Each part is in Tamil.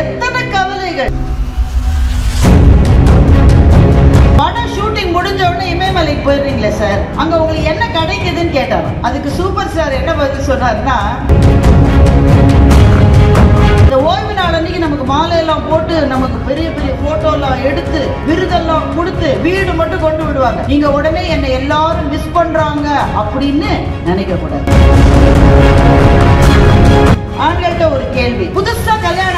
எத்தனை கவலைகள்? படம் ஷூட்டிங் முடிஞ்ச உடனே இமயமலைக்கு போயிடுறீங்களே சார் அங்க உங்களுக்கு என்ன கிடைக்குதுன்னு கேட்டாங்க அதுக்கு சூப்பர் ஸ்டார் என்ன பதில் சொன்னார்னா இந்த ஓய்வு நாள் அன்னைக்கு நமக்கு மாலையெல்லாம் போட்டு நமக்கு பெரிய பெரிய போட்டோ எல்லாம் எடுத்து விருதெல்லாம் கொடுத்து வீடு மட்டும் கொண்டு விடுவாங்க. நீங்க உடனே என்னை எல்லாரும் மிஸ் பண்றாங்க அப்படின்னு நினைக்க கூடாது ஆண்கள்ட்ட ஒரு கேள்வி. புதுசா கல்யாணம்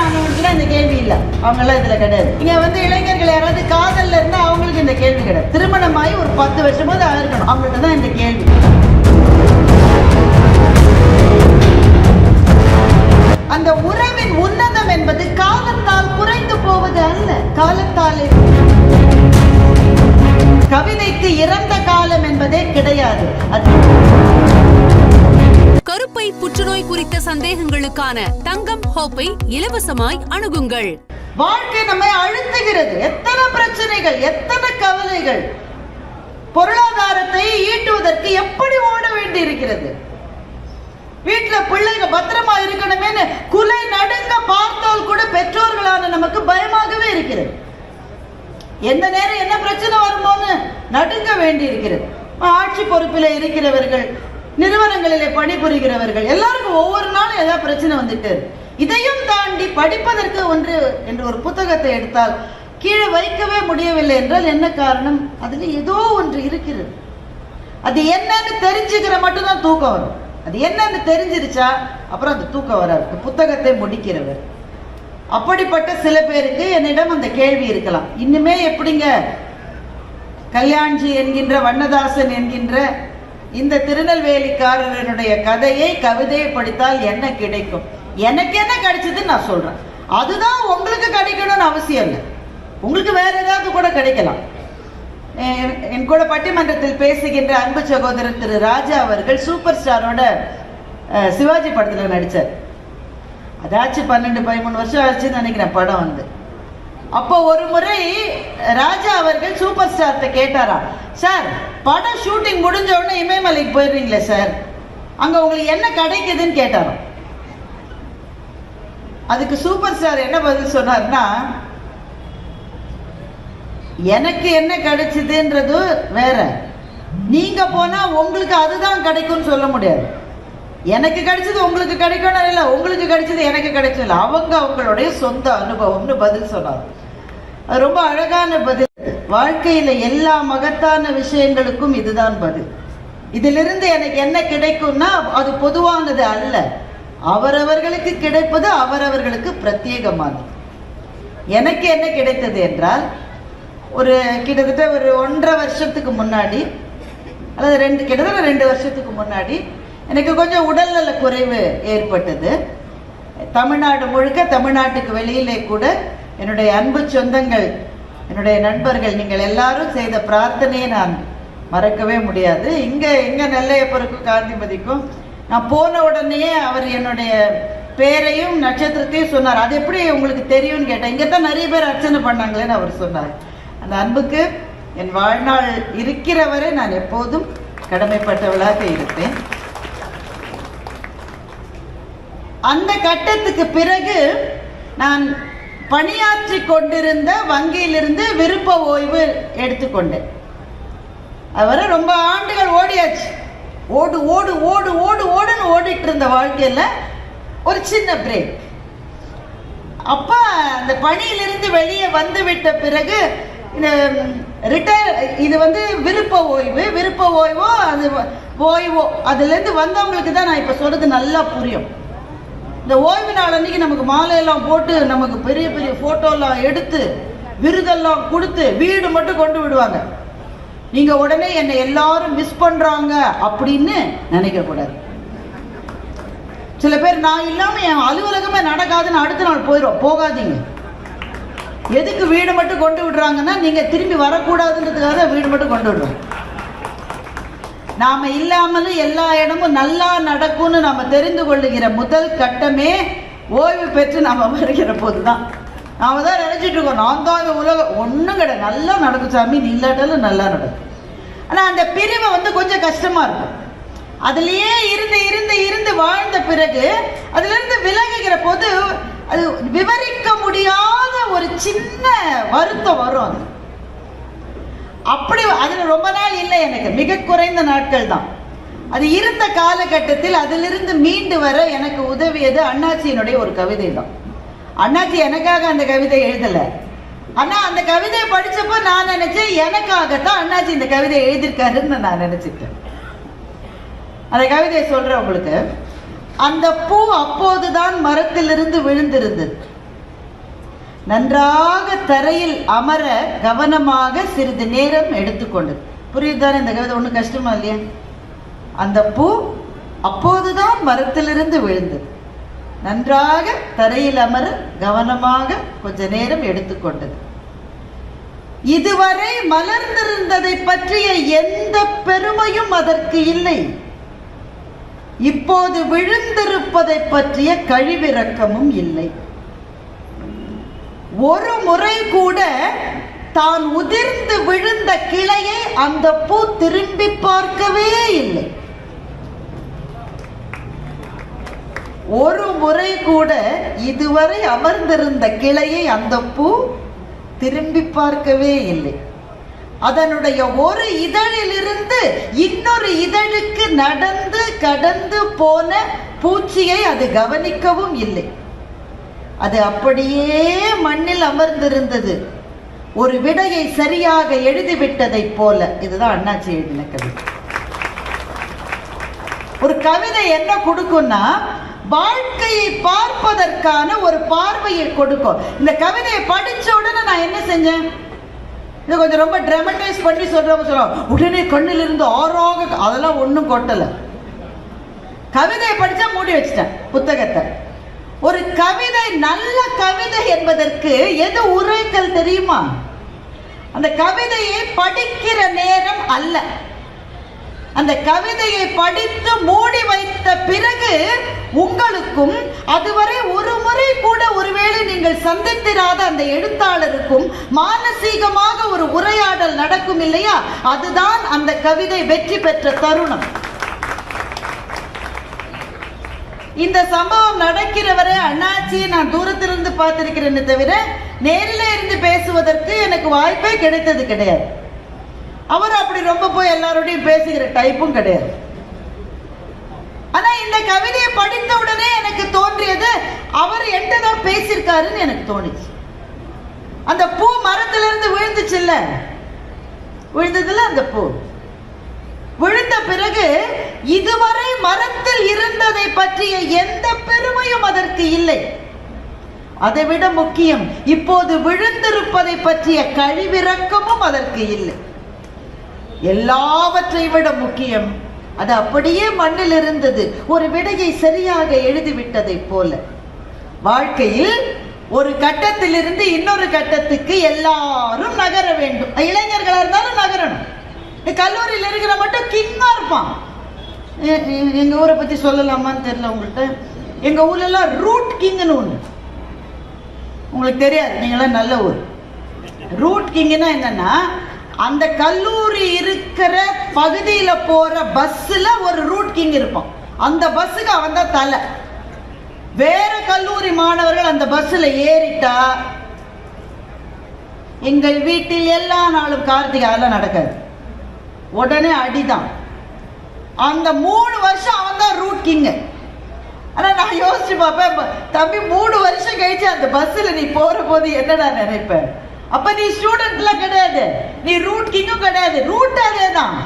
கேள்வி இல்ல அவங்க எல்லாம் இதுல கிடையாது. இங்க வந்து இளைஞர்கள் யாராவது காதல்ல இருந்தா அவங்களுக்கு இந்த கேள்வி கிடையாது. திருமணமாகி ஒரு பத்து வருஷமாவது ஆயிருக்கணும். அவங்கள்ட்ட தான் இந்த கேள்வி. அந்த உறவின் உன்னதம் என்பது காலத்தால் குறைந்து போவது அல்ல. காலத்தாலே. கவிதைக்கு இறந்த காலம் என்பதே கிடையாது. அது கருப்பை புற்றுநோய் குறித்த சந்தேகங்களுக்கான தங்கம் ஹோப்பை இலவசமாய் அணுகுங்கள். வாழ்க்கை நம்மை அழுத்துகிறது. எத்தனை பிரச்சனைகள் எத்தனை கவலைகள். பொருளாதாரத்தை ஈட்டுவதற்கு எப்படி ஓட வேண்டி இருக்கிறது வீட்டுல பிள்ளைங்க பத்திரமா இருக்கணுமே குலை நடுங்க பார்த்தால் கூட பெற்றோர்களான நமக்கு பயமாகவே இருக்கிறது. எந்த நேரம் என்ன பிரச்சனை வருமோன்னு நடுங்க வேண்டி இருக்கிறது ஆட்சி பொறுப்பில் இருக்கிறவர்கள் நிறுவனங்களிலே பணிபுரிகிறவர்கள். எல்லாருக்கும் ஒவ்வொரு நாளும் ஏதாவது பிரச்சனை வந்துட்டு இதையும் தாண்டி படிப்பதற்கு ஒன்று என்று ஒரு புத்தகத்தை எடுத்தால் கீழே வைக்கவே முடியவில்லை என்றால் என்ன காரணம்? அதுல ஏதோ ஒன்று இருக்கிறது. அது என்னன்னு தெரிஞ்சுக்கிற மட்டும்தான் தூக்கம் வரும். அது என்னன்னு தெரிஞ்சிருச்சா அப்புறம் அந்த தூக்கம் வராது. புத்தகத்தை முடிக்கிறவர். அப்படிப்பட்ட சில பேருக்கு என்னிடம் அந்த கேள்வி இருக்கலாம். இன்னுமே எப்படிங்க? கல்யாண்ஜி என்கின்ற வண்ணதாசன் என்கின்ற இந்த திருநெல்வேலிக்காரனுடைய கதையை கவிதையை படித்தால் என்ன கிடைக்கும்? எனக்கு என்ன கிடைச்சதுன்னு நான் சொல்றேன். அதுதான் உங்களுக்கு கிடைக்கணும்னு அவசியம் இல்லை. உங்களுக்கு வேற ஏதாவது கூட கிடைக்கலாம். என் கூட பட்டிமன்றத்தில் பேசுகின்ற அன்பு சகோதரர் திரு ராஜா அவர்கள் சூப்பர் ஸ்டாரோட சிவாஜி படத்தில் நடித்தார் அதாச்சும் பன்னெண்டு பதிமூணு வருஷம் ஆச்சுன்னு நினைக்கிறேன் படம் வந்து. அப்போ ஒரு முறை ராஜா அவர்கள் சூப்பர் ஸ்டார்கிட்ட கேட்டாரா சார் படம் ஷூட்டிங் முடிஞ்ச உடனே இமயமலைக்கு போயிடுறீங்களே சார்? அங்க உங்களுக்கு என்ன கிடைக்குதுன்னு கேட்டாராம். அதுக்கு சூப்பர் ஸ்டார் என்ன பதில் சொன்னார்னா எனக்கு என்ன கிடைச்சதுன்றது வேற. நீங்க போனா உங்களுக்கு அதுதான் கிடைக்கும்னு சொல்ல முடியாது. எனக்கு கிடைச்சது உங்களுக்கு கிடைக்கணும் இல்லை உங்களுக்கு கிடைச்சது எனக்கு கிடைச்சது அவங்க அவங்களுடைய சொந்த அனுபவம்னு பதில் சொன்னார். அது ரொம்ப அழகான பதில். வாழ்க்கையில எல்லா மகத்தான விஷயங்களுக்கும் இதுதான் பதில். இதிலிருந்து எனக்கு என்ன கிடைக்கும்னா அது பொதுவானது அல்ல. அவரவர்களுக்கு கிடைப்பது அவரவர்களுக்கு பிரத்யேகமானது. எனக்கு என்ன கிடைத்தது என்றால் ஒரு கிட்டத்தட்ட ஒரு ஒன்றரை வருஷத்துக்கு முன்னாடி அல்லது ரெண்டு கிட்டத்தட்ட ரெண்டு வருஷத்துக்கு முன்னாடி எனக்கு கொஞ்சம் உடல்நல குறைவு ஏற்பட்டது. தமிழ்நாடு முழுக்க தமிழ்நாட்டுக்கு வெளியிலே கூட என்னுடைய அன்பு சொந்தங்கள் என்னுடைய நண்பர்கள் நீங்கள் எல்லாரும் செய்த பிரார்த்தனையை நான் மறக்கவே முடியாது. இங்கே எங்கே நெல்லையப்பருக்கும் காந்திமதிக்கும் நான் போன உடனேயே அவர் என்னுடைய பேரையும் நட்சத்திரத்தையும் சொன்னார். அது எப்படி உங்களுக்கு தெரியும்னு கேட்டேன். இங்கே தான் நிறைய பேர் அர்ச்சனை பண்ணாங்களேன்னு அவர் சொன்னார். அந்த அன்புக்கு என் வாழ்நாள் இருக்கிற வரை நான் எப்போதும் கடமைப்பட்டவளாக இருப்பேன். அந்த கட்டத்துக்கு பிறகு நான் பணியாற்றி கொண்டிருந்த வங்கியிலிருந்து விருப்ப ஓய்வு எடுத்துக்கொண்டேன். அதுவரை ரொம்ப ஆண்டுகள் ஓடியாச்சு. ஓடு ஓடு ஓடு ஓடு ஓடுன்னு ஓடிட்டு இருந்த வாழ்க்கையில் ஒரு சின்ன பிரேக் அப்பா அந்த பணியிலிருந்து வெளியே வந்து விட்ட பிறகு இந்த ரிட்டையர் இது வந்து விருப்ப ஓய்வு விருப்ப ஓய்வோ அது ஓய்வோ அதுலேருந்து வந்தவங்களுக்கு தான் நான் இப்போ சொல்கிறது நல்லா புரியும். இந்த ஓய்வு நாள் அன்னைக்கு நமக்கு மாலையெல்லாம் போட்டு நமக்கு பெரிய பெரிய ஃபோட்டோலாம் எடுத்து விருதெல்லாம் கொடுத்து வீடு மட்டும் கொண்டு விடுவாங்க. நீங்கள் உடனே என்னை எல்லாரும் மிஸ் பண்ணுறாங்க அப்படின்னு நினைக்கக்கூடாது சில பேர் நான் இல்லாமல் என் அலுவலகமே நடக்காதுன்னு அடுத்த நாள் போயிடும் போகாதீங்க. எதுக்கு வீடு மட்டும் கொண்டு விடுறாங்கன்னா நீங்கள் திரும்பி வரக்கூடாதுன்றதுக்காக தான் வீடு மட்டும் கொண்டு விடுறோம். நாம இல்லாமலும் எல்லா இடமும் நல்லா நடக்கும்னு நாம தெரிந்து கொள்ளுகிற முதல் கட்டமே ஓய்வு பெற்று நாம வருகிற போதுதான். நாம தான் நினைச்சிட்டு இருக்கோம் நான் தான் இந்த உலகம். ஒன்றும் கிடையாது. நல்லா நடக்கும் சாமி நீ இல்லாட்டாலும் நல்லா நடக்கும். ஆனா அந்த பிரிவை வந்து கொஞ்சம் கஷ்டமா இருக்கும். அதுலயே இருந்து இருந்து இருந்து வாழ்ந்த பிறகு அதுல இருந்து விலகுகிற போது அது விவரிக்க முடியாத ஒரு சின்ன வருத்தம் வரும் அது. அப்படி அதில் ரொம்ப நாள் இல்லை எனக்கு. மிக குறைந்த நாட்கள் தான். அது இருந்த காலகட்டத்தில் அதிலிருந்து மீண்டு வர எனக்கு உதவியது அண்ணாச்சியினுடைய ஒரு கவிதை தான். அண்ணாச்சி எனக்காக அந்த கவிதை எழுதலை. ஆனால் அந்த கவிதையை படிச்சப்போ நான் நினச்சேன் எனக்காகத்தான் அண்ணாச்சி இந்த கவிதை எழுதியிருக்காருன்னு நான் நினச்சிட்டேன் அந்த கவிதையை சொல்கிறேன் உங்களுக்கு. அந்த பூ அப்போதுதான் மரத்திலிருந்து விழுந்திருந்தது. நன்றாக தரையில் அமர கவனமாக சிறிது நேரம் எடுத்துக்கொண்டது புரியுதுதானே இந்த கவிதை? ஒன்றும் கஷ்டமா இல்லையா? அந்த பூ அப்போதுதான் மரத்திலிருந்து விழுந்தது. நன்றாக தரையில் அமர கவனமாக கொஞ்ச நேரம் எடுத்துக்கொண்டது. இதுவரை மலர்ந்திருந்ததை பற்றிய எந்த பெருமையும் அதற்கு இல்லை. இப்போது விழுந்திருப்பதை பற்றிய கழிவிறக்கமும் இல்லை. ஒரு முறை கூட தான் உதிர்ந்து விழுந்த கிளையை அந்த பூ திரும்பி பார்க்கவே இல்லை. ஒரு முறை கூட இதுவரை அமர்ந்திருந்த கிளையை அந்த பூ திரும்பி பார்க்கவே இல்லை. அதனுடைய ஒரு இதழிலிருந்து இன்னொரு இதழுக்கு நடந்து கடந்து போன பூச்சியை அது கவனிக்கவும் இல்லை. அது அப்படியே மண்ணில் அமர்ந்திருந்தது. ஒரு விடையை சரியாக எழுதிவிட்டதைப் போல. இதுதான் அண்ணாச்சி எழுதின கவிதை. ஒரு கவிதை என்ன கொடுக்கும்னா வாழ்க்கையை பார்ப்பதற்கான ஒரு பார்வையை கொடுக்கும். இந்த கவிதையை படிச்ச உடனே நான் என்ன செஞ்சேன்? இது கொஞ்சம் ரொம்ப ட்ராமடைஸ் பண்ணி சொல்றவங்க சொல்லுவாங்க உடனே கண்ணில் இருந்து ஆறாக அதெல்லாம் ஒன்றும் கொட்டலை. கவிதையை படித்தா மூடி வச்சிட்டேன் புத்தகத்தை. ஒரு கவிதை நல்ல கவிதை என்பதற்கு எது உரைத்தல் தெரியுமா? அந்த கவிதையை படிக்கிற நேரம் அல்ல. அந்த கவிதையை படித்து மூடி வைத்த பிறகு உங்களுக்கும் அதுவரை ஒரு முறை கூட ஒருவேளை நீங்கள் சந்தித்திராத அந்த எழுத்தாளருக்கும் மானசீகமாக ஒரு உரையாடல் நடக்கும் இல்லையா? அதுதான் அந்த கவிதை வெற்றி பெற்ற தருணம். இந்த சம்பவம் நடக்கிறவரை அண்ணாச்சி நான் தூரத்திலிருந்து பார்த்திருக்கிறேன்னு தவிர நேரில் இருந்து பேசுவதற்கு எனக்கு வாய்ப்பே கிடைத்தது கிடையாது. அவர் அப்படி ரொம்ப போய் எல்லாரோடையும் பேசுகிற டைப்பும் கிடையாது. ஆனா இந்த கவிதையை படித்த உடனே எனக்கு தோன்றியது அவர் என்னதான் பேசியிருக்காருன்னு எனக்கு தோணுச்சு. அந்த பூ மரத்துல இருந்து விழுந்துச்சுல்ல? விழுந்ததுல அந்த பூ. விழுந்த பிறகு இதுவரை மரத்தில் இருந்ததை பற்றிய எந்த பெருமையும் அதற்கு இல்லை. அதை விட முக்கியம் இப்போது விழுந்திருப்பதை பற்றிய கழிவிறக்கமும் அதற்கு இல்லை. எல்லாவற்றை விட முக்கியம் அது அப்படியே மண்ணில் இருந்தது ஒரு விடையை சரியாக எழுதிவிட்டதை போல. வாழ்க்கையில் ஒரு கட்டத்திலிருந்து இன்னொரு கட்டத்துக்கு எல்லாரும் நகர வேண்டும். இளைஞர்களாக இருந்தாலும் நகரணும். கல்லூரியில் இருக்கிற மட்டும் கிங்காக இருப்பான். எங்கள் எங்க ஊரை பத்தி சொல்லலாமான்னு தெரியல உங்கள்கிட்ட எங்க ஊர்ல எல்லாம் ரூட் கிங்னு ஒன்று உங்களுக்கு தெரியாது நீங்களாம் நல்ல ஊர். ரூட் கிங்னா என்னன்னா அந்த கல்லூரி இருக்கிற பகுதியில போற பஸ்ஸில் ஒரு ரூட் கிங் இருப்பான். அந்த பஸ்ஸுக்கு அவன் தான் தலை. வேற கல்லூரி மாணவர்கள் அந்த பஸ்ஸில் ஏறிட்டா எங்கள் வீட்டில் எல்லா நாளும் கார்த்திகை அதெல்லாம் நடக்காது. உடனே அடிதான். அந்த மூணு வருஷம் அவன் தான் ரூட் கிங்கு ஆனால் நான் யோசிச்சு பார்ப்பேன் தம்பி மூணு வருஷம் கழிச்சு அந்த பஸ்ஸில் நீ போகிற போது என்னடா நினைப்பேன் அப்போ நீ ஸ்டூடெண்ட்லாம் கிடையாது. நீ ரூட் கிங்கும் கிடையாது. ரூட் அதேதான்.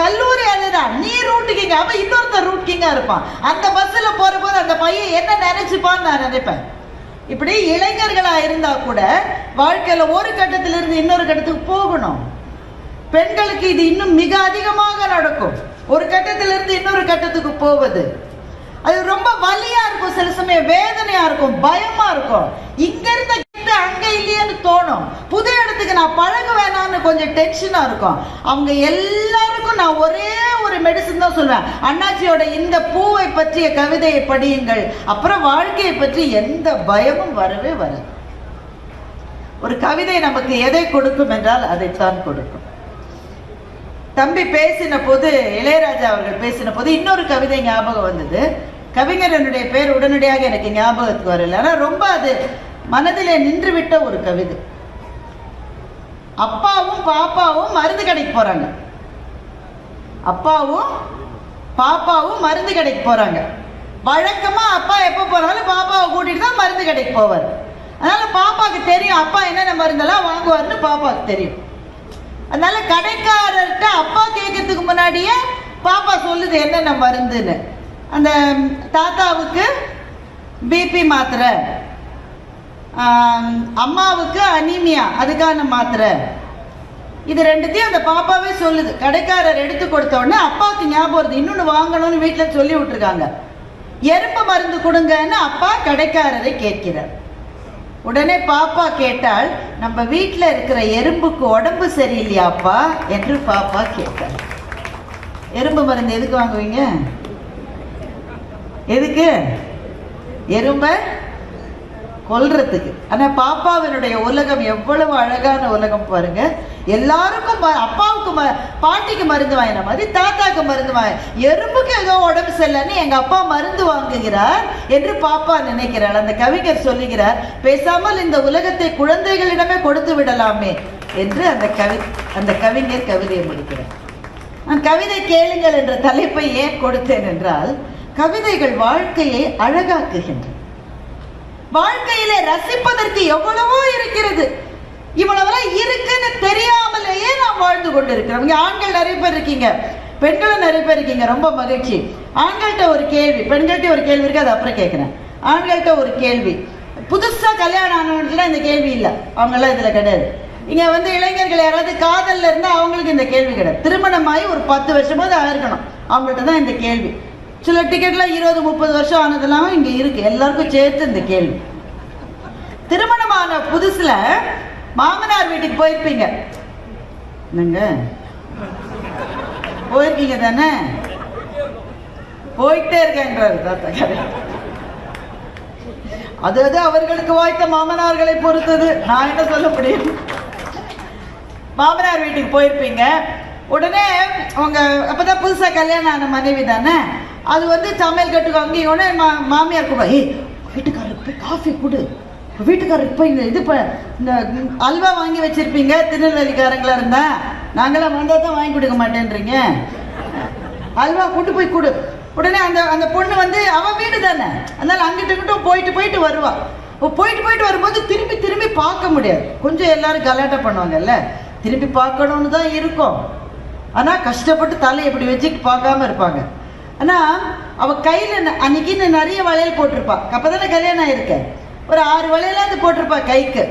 கல்லூரி அதேதான். நீ ரூட் கிங் அவன் இன்னொருத்தர் ரூட் கிங்காக இருப்பான். அந்த பஸ்ஸில் போகிற போது அந்த பையன் என்ன நினைச்சுப்பான்னு நான் நினைப்பேன். இப்படி இளைஞர்களாக இருந்தால் கூட வாழ்க்கையில் ஒரு கட்டத்திலிருந்து இன்னொரு கட்டத்துக்கு போகணும். பெண்களுக்கு இது இன்னும் மிக அதிகமாக நடக்கும். ஒரு கட்டத்திலிருந்து இன்னொரு கட்டத்துக்கு போவது. அது ரொம்ப வலியா இருக்கும் சில சமயம் வேதனையா இருக்கும் பயமா இருக்கும். இங்க இருந்த கிட்ட அங்க இல்லையேன்னு தோணும். புது இடத்துக்கு நான் பழக வேணாம்னு கொஞ்சம் டென்ஷனா இருக்கும். அவங்க எல்லாருக்கும் நான் ஒரே ஒரு மெடிசன் தான் சொல்லுவேன் அண்ணாச்சியோட இந்த பூவை பற்றிய கவிதையை படியுங்கள். அப்புறம் வாழ்க்கையை பற்றி எந்த பயமும் வரவே வராது. ஒரு கவிதை நமக்கு எதை கொடுக்கும் என்றால் அதைத்தான் கொடுக்கும். தம்பி பேசின போது இளையராஜா அவர்கள் பேசின போது இன்னொரு கவிதை ஞாபகம் வந்தது. கவிஞர் என்னுடைய பேர் உடனடியாக எனக்கு ஞாபகத்துக்கு வரல. ஆனால் ரொம்ப அது மனதிலே நின்றுவிட்ட ஒரு கவிதை. அப்பாவும் பாப்பாவும் மருந்து கடைக்கு போறாங்க. அப்பாவும் பாப்பாவும் மருந்து கடைக்கு போறாங்க. வழக்கமா அப்பா எப்போ போனாலும் பாப்பாவை கூட்டிட்டு தான் மருந்து கடைக்கு போவார். அதனால பாப்பாக்கு தெரியும் அப்பா என்னென்ன மருந்தெல்லாம் வாங்குவார்னு பாப்பாவுக்கு தெரியும். அதனால கடைக்காரர்கிட்ட அப்பா கேட்கறதுக்கு முன்னாடியே பாப்பா சொல்லுது என்னென்ன மருந்துன்னு. அந்த தாத்தாவுக்கு பிபி மாத்திரை. அம்மாவுக்கு அனீமியா அதுக்கான மாத்திரை. இது ரெண்டுத்தையும் அந்த பாப்பாவே சொல்லுது. கடைக்காரர் எடுத்து கொடுத்த உடனே அப்பாவுக்கு ஞாபகம் வருது. இன்னொன்று வாங்கணும்னு வீட்டில் சொல்லி விட்டுருக்காங்க. எறும்பு மருந்து கொடுங்கன்னு அப்பா கடைக்காரரை கேட்கிறார். உடனே பாப்பா கேட்டால் நம்ம வீட்டில் இருக்கிற எறும்புக்கு உடம்பு சரியில்லையாப்பா? என்று பாப்பா கேட்டார் எறும்பு மருந்து எதுக்கு வாங்குவீங்க? எதுக்கு? எறும்பை கொல்றதுக்கு. ஆனால் பாப்பாவினுடைய உலகம் எவ்வளவு அழகான உலகம் பாருங்க. எல்லாருக்கும் ம- அப்பாவுக்கு பாட்டிக்கு மருந்து வாங்கின மாதிரி தாத்தாக்கு மருந்து வாங்க எறும்புக்கு ஏதோ உடம்பு சரியில்லைன்னு எங்க அப்பா மருந்து வாங்குகிறார் என்று பாப்பா நினைக்கிறார் அந்த கவிஞர் சொல்லுகிறார் பேசாமல் இந்த உலகத்தை குழந்தைகளிடமே கொடுத்து விடலாமே என்று அந்த கவி அந்த கவிஞர் கவிதையை முடிக்கிறார். நான் கவிதை கேளுங்கள் என்ற தலைப்பை ஏன் கொடுத்தேன் என்றால் கவிதைகள் வாழ்க்கையை அழகாக்குகின்றன. வாழ்க்கையிலே ரசிப்பதற்கு எவ்வளவோ இருக்கிறது. இவ்வளவெல்லாம் இருக்குன்னு தெரியாமலேயே நாம் வாழ்ந்து கொண்டிருக்கிறோம். இங்கே ஆண்கள் நிறைய பேர் இருக்கீங்க. பெண்களும் நிறைய பேர் இருக்கீங்க. ரொம்ப மகிழ்ச்சி. ஆண்கள்கிட்ட ஒரு கேள்வி. பெண்கள்கிட்ட ஒரு கேள்வி இருக்கு அது அப்புறம் கேட்குறேன். ஆண்கள்கிட்ட ஒரு கேள்வி. புதுசா கல்யாணம் ஆனவங்களாம் இந்த கேள்வி இல்லை. அவங்கெல்லாம் இதுல கிடையாது. இங்க வந்து இளைஞர்கள் யாராவது காதல்ல இருந்தால் அவங்களுக்கு இந்த கேள்வி கிடையாது. திருமணமாகி ஒரு பத்து வருஷமாவது ஆயிருக்கணும். அவங்கள்ட்ட தான் இந்த கேள்வி. சில டிக்கெட்லாம் இருபது முப்பது வருஷம் ஆனதெல்லாம் இங்கே இருக்கு. எல்லாருக்கும் சேர்த்து இந்த கேள்வி. திருமணமான புதுசுல மாமனார் வீட்டுக்கு போயிருப்பீங்க. என்னங்க? போயிருக்கீங்க தானே? போயிட்டே இருக்கேன்றாரு தாத்தா அது அது அவர்களுக்கு வாய்த்த மாமனார்களை பொறுத்தது? நான் என்ன சொல்ல முடியும்? மாமனார் வீட்டுக்கு போயிருப்பீங்க. உடனே அவங்க அப்பதான் புதுசா கல்யாணம் ஆன மனைவி தானே? அது வந்து சமையல் கட்டுக்கு அங்கேயும் உடனே மா மாமியார் கூட ஏய் வீட்டுக்காரருக்கு போய் காஃபி கொடு. வீட்டுக்காரர் இப்போ இந்த இது இப்போ இந்த அல்வா வாங்கி வச்சிருப்பீங்க திருநெல்வேலிக்காரங்களா இருந்தா நாங்களாம் வந்தால் தான் வாங்கி கொடுக்க மாட்டேன்றீங்க. அல்வா கொண்டு போய் கொடு. உடனே அந்த அந்த பொண்ணு வந்து அவன் வீடு தானே. அதனால் அங்கிட்ட இங்கிட்டும் போயிட்டு போயிட்டு வருவாள் இப்போ போயிட்டு போயிட்டு வரும்போது திரும்பி திரும்பி பார்க்க முடியாது. கொஞ்சம் எல்லாரும் கலாட்டை பண்ணுவாங்கல்ல. திரும்பி பார்க்கணும்னு தான் இருக்கும். ஆனால் கஷ்டப்பட்டு தலையை இப்படி வச்சுட்டு பார்க்காம இருப்பாங்க. ஆனால் அவள் கையில் அன்னைக்கு நிறைய வளையல் போட்டிருப்பாள் அப்போ தானே கல்யாணம் ஆயிருக்கேன் ஒரு ஆறு வளையலாவது போட்டிருப்பா கைக்கு.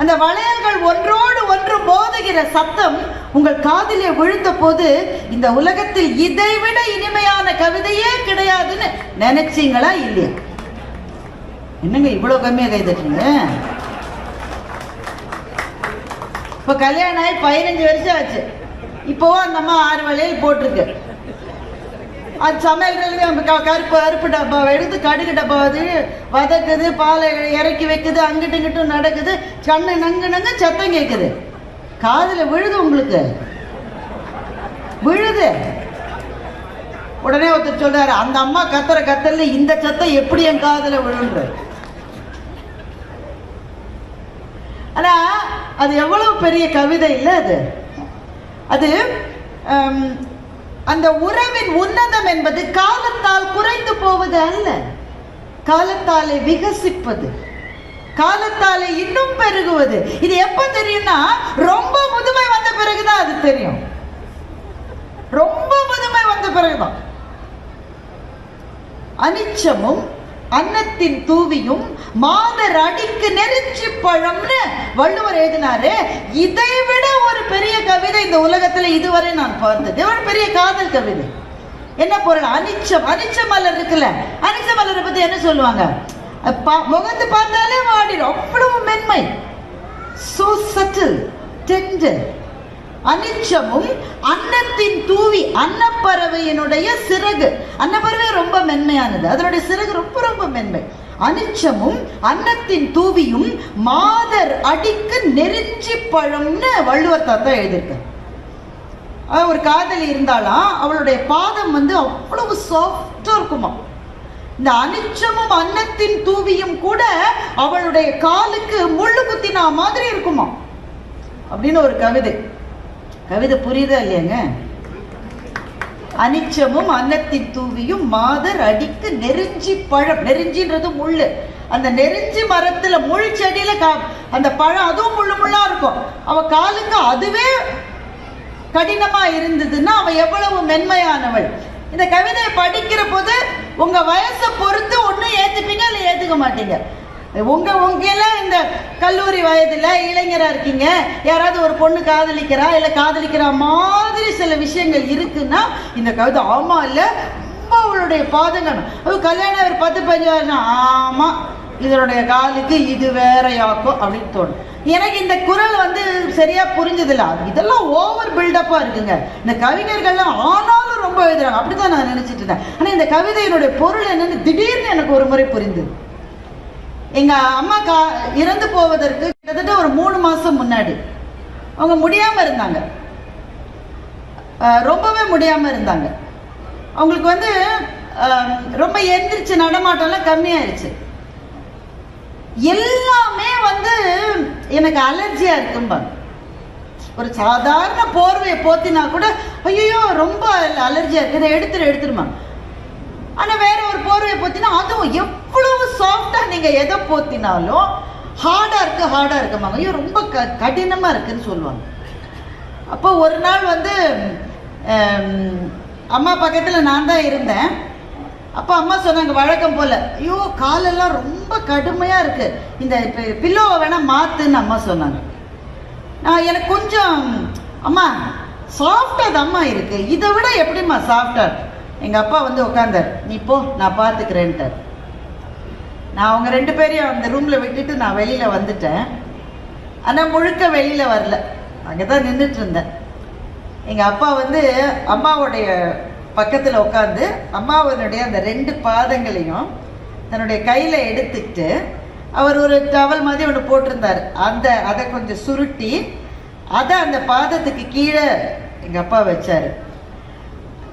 அந்த வளையல்கள் ஒன்றோடு ஒன்று மோதுகிற சத்தம் உங்கள் காதிலே விழுந்த போது இந்த உலகத்தில் இதைவிட இனிமையான கவிதையே கிடையாதுன்னு நினைச்சீங்களா இல்லையா? என்னங்க இவ்வளவு கம்மியாக கை தட்டுறீங்க இப்போ கல்யாணம் ஆகி பதினஞ்சு வருஷம் ஆச்சு. இப்போவும் அந்த அம்மா ஆறு வளையல் போட்டிருக்கு. அது சமையல் கருப்பு கருப்பு டப்பா எடுத்து கடுகு டப்பா அது வதக்குது பாலை இறக்கி வைக்குது அங்கிட்டு இங்கிட்டும் நடக்குது. கண்ணு நங்கு நங்கு சத்தம் கேட்குது காதில் விழுது உங்களுக்கு. விழுது. உடனே ஒருத்தர் சொல்றாரு அந்த அம்மா கத்துற கத்தல்ல இந்த சத்தம் எப்படி என் காதில் விழுன்ற ஆனா அது எவ்வளவு பெரிய கவிதை இல்லை அது. அது அந்த உறவின் உன்னதம் என்பது காலத்தால் குறைந்து போவது அல்ல. காலத்தாலே விகசிப்பது காலத்தாலே இன்னும் பெருகுவது. இது எப்ப தெரியும்னா ரொம்ப முதுமை வந்த பிறகுதான் அது தெரியும். ரொம்ப முதுமை வந்த பிறகுதான். அனிச்சமும் அன்னத்தின் தூவியும் மாதர் அடிக்கு நெருச்சி பழம்னு வள்ளுவர் எழுதினாரு. இதை விட ஒரு பெரிய கவிதை இந்த உலகத்துல இதுவரை நான் பார்த்தது. ஒரு பெரிய காதல் கவிதை. என்ன பொருள்? அனிச்சம். அனிச்ச மலர் இருக்குல்ல? அனிச்ச மலரை பத்தி என்ன சொல்லுவாங்க? அது பார்த்தாலே வாடிடும் அவ்வளவு மென்மை. சோ சட்டில் டெண்டர் அனிச்சமும் அன்னத்தின் தூவி அன்னப்பறவையினுடைய சிறகு. அன்னப்பறவை ரொம்ப மென்மையானது. அதனுடைய சிறகு ரொம்ப ரொம்ப மென்மை. அனிச்சமும் அன்னத்தின் தூவியும் மாதர் அடிக்கு நெருஞ்சி பழம்னு வள்ளுவர் தாத்தா எழுதியிருக்கார். ஒரு காதலி இருந்தாலாம் அவளுடைய பாதம் வந்து அவ்வளவு சாஃப்டா இருக்குமா. இந்த அனிச்சமும் அன்னத்தின் தூவியும் கூட அவளுடைய காலுக்கு முள்ளு குத்தினா மாதிரி இருக்குமா. அப்படின்னு ஒரு கவிதை. கவிதை புரியுதா இல்லையாங்க? அனிச்சமும் அன்னத்தின் தூவியும் மாதர் அடிக்கு நெருஞ்சி பழம் நெருஞ்சின்றது முள்ளு. அந்த நெருஞ்சி மரத்துல முள் செடியில கா அந்த பழம் அதுவும் முள்ளு முள்ளா இருக்கும். அவ காலுக்கு அதுவே கடினமா இருந்ததுன்னா அவ எவ்வளவு மென்மையானவள். இந்த கவிதையை படிக்கிற போது உங்க வயசை பொறுத்து ஒன்றும் ஏத்துப்பீங்க இல்லை ஏத்துக்க மாட்டீங்க? உங்க உங்கெல்லாம் இந்த கல்லூரி வயதுல இளைஞரா இருக்கீங்க. யாராவது ஒரு பொண்ணு காதலிக்கிறா இல்ல காதலிக்கிற மாதிரி சில விஷயங்கள் இருக்குன்னா இந்த கவிதை ஆமா இல்ல ரொம்ப அவளுடைய பாதங்கள் அது கல்யாணம் ஒரு பத்து பதினஞ்சு வருஷம் ஆமா இதனுடைய காலுக்கு இது வேறையாக்கும் அப்படின்னு தோணும். எனக்கு இந்த குரல் வந்து சரியா புரிஞ்சதில்ல. இதெல்லாம் ஓவர் பில்டப்பா இருக்குங்க. இந்த கவிஞர்கள்லாம் ஆனாலும் ரொம்ப எழுதுறாங்க. அப்படிதான் நான் நினைச்சிட்டு இருந்தேன். ஆனா இந்த கவிதையினுடைய பொருள் என்னன்னு திடீர்னு எனக்கு ஒரு முறை புரிந்தது. எங்க அம்மா கா இறந்து போவதற்கு கிட்டத்தட்ட ஒரு மூணு மாசம் முன்னாடி. அவங்க முடியாம இருந்தாங்க. அஹ் ரொம்பவே முடியாம இருந்தாங்க. அவங்களுக்கு வந்து ரொம்ப எந்திரிச்சு நடமாட்டம்லாம் கம்மியாயிருச்சு. எல்லாமே வந்து எனக்கு அலர்ஜியா இருக்கும்பாங்க ஒரு சாதாரண போர்வையை போத்தினா கூட ஐயோ ரொம்ப அலர்ஜியா இருக்கு. இதை எடுத்துரு எடுத்துருமா. ஆனால் வேற ஒரு போர்வையை போத்தினா அதுவும் எவ்வளவு சாஃப்டாக நீங்கள் எதை போத்தினாலும் ஹார்டாக இருக்குது ஹார்டாக இருக்குமாங்க ஐயோ ரொம்ப க கடினமாக இருக்குதுன்னு சொல்லுவாங்க. அப்போ ஒரு நாள் வந்து அம்மா பக்கத்தில் நான் தான் இருந்தேன். அப்போ அம்மா சொன்னாங்க வழக்கம் போல். ஐயோ காலெல்லாம் ரொம்ப கடுமையாக இருக்குது இந்த பில்லோவை வேணால் மாற்றுன்னு அம்மா சொன்னாங்க. நான் எனக்கு கொஞ்சம் அம்மா சாஃப்டா அம்மா இருக்குது இதை விட எப்படிம்மா சாஃப்டா எங்கள் அப்பா வந்து உட்காந்தார் நீ போ நான் பார்த்துக்கிறேன்ட்டார் நான் அவங்க ரெண்டு பேரையும் அந்த ரூமில் விட்டுட்டு நான் வெளியில் வந்துட்டேன். ஆனால் முழுக்க வெளியில் வரல. அங்கே தான் நின்றுட்டு இருந்தேன். எங்கள் அப்பா வந்து அம்மாவுடைய பக்கத்தில் உட்காந்து அம்மாவனுடைய அந்த ரெண்டு பாதங்களையும் தன்னுடைய கையில் எடுத்துக்கிட்டு அவர் ஒரு டவல் மாதிரி ஒன்று போட்டிருந்தார். அந்த அதை கொஞ்சம் சுருட்டி அதை அந்த பாதத்துக்கு கீழே எங்கள் அப்பா வச்சார்.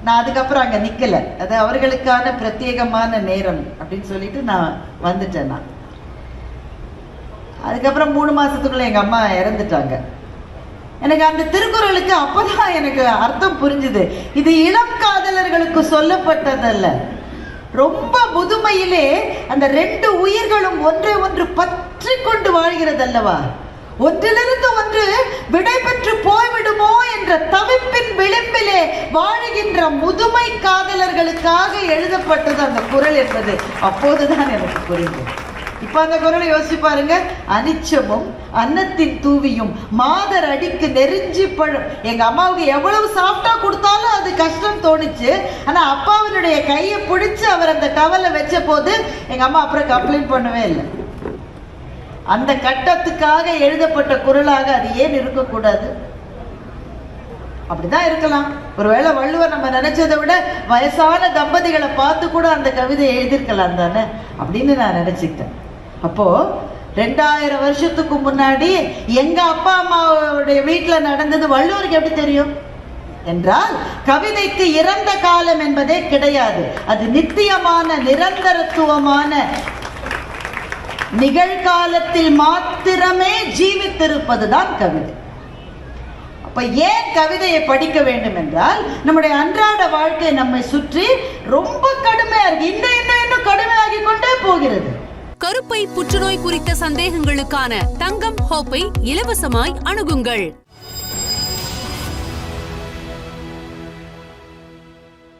நான் அதுக்கப்புறம் அங்க நிக்கல. அது அவர்களுக்கான பிரத்யேகமான நேரம் அப்படின்னு சொல்லிட்டு நான் வந்துட்டேன் நான். அதுக்கப்புறம் மூணு மாசத்துக்குள்ள எங்க அம்மா இறந்துட்டாங்க. எனக்கு அந்த திருக்குறளுக்கு அப்பதான் எனக்கு அர்த்தம் புரிஞ்சுது. இது இளம் காதலர்களுக்கு சொல்லப்பட்டதல்ல. ரொம்ப முதுமையிலே அந்த ரெண்டு உயிர்களும் ஒன்றை ஒன்று பற்றி கொண்டு வாழ்கிறது அல்லவா ஒன்றிலிருந்து ஒன்று விடை பெற்று போய்விடுமோ என்ற தவிப்பின் விளிம்பிலே வாழுகின்ற முதுமை காதலர்களுக்காக எழுதப்பட்டது அந்த குரல் என்பது. அப்போதுதான் எனக்கு புரிந்தது. இப்ப அந்த குரலை யோசிச்சு பாருங்க. அனிச்சமும் அன்னத்தின் தூவியும் மாதர் அடிக்கு நெறிஞ்சி பழம். எங்க அம்மாவுக்கு எவ்வளவு சாஃப்டா கொடுத்தாலும் அது கஷ்டம் தோணுச்சு. ஆனா அப்பாவினுடைய கையை பிடிச்சு அவர் அந்த டவலை வச்ச போது எங்க அம்மா அப்புறம் கம்ப்ளைண்ட் பண்ணவே இல்லை. அந்த கட்டத்துக்காக எழுதப்பட்ட குரலாக அது ஏன் இருக்கக்கூடாது? அப்படிதான் இருக்கலாம். ஒருவேளை வள்ளுவர் நம்ம நினைச்சதை விட வயசான தம்பதிகளை பார்த்து கூட அந்த கவிதை எழுதியிருக்கலாம் தானே? அப்படின்னு நான் நினைச்சுக்கிட்டேன். அப்போ ரெண்டாயிரம் வருஷத்துக்கு முன்னாடி எங்க அப்பா அம்மாவுடைய வீட்டுல நடந்தது வள்ளுவருக்கு எப்படி தெரியும்? என்றால் கவிதைக்கு இறந்த காலம் என்பதே கிடையாது. அது நித்தியமான நிரந்தரத்துவமான நிகழ்காலத்தில் மாத்திரமே ஜீவித்திருப்பதுதான் கவிதை. அப்ப ஏன் கவிதையை படிக்க வேண்டும் என்றால் நம்முடைய அன்றாட வாழ்க்கை நம்மை சுற்றி ரொம்ப கடுமையா இருக்கு. இன்னும் இன்னும் இன்னும் கடுமையாகி கொண்டே போகிறது. கருப்பை புற்றுநோய் குறித்த சந்தேகங்களுக்கான தங்கம் ஹோப்பை இலவசமாய் அணுகுங்கள்.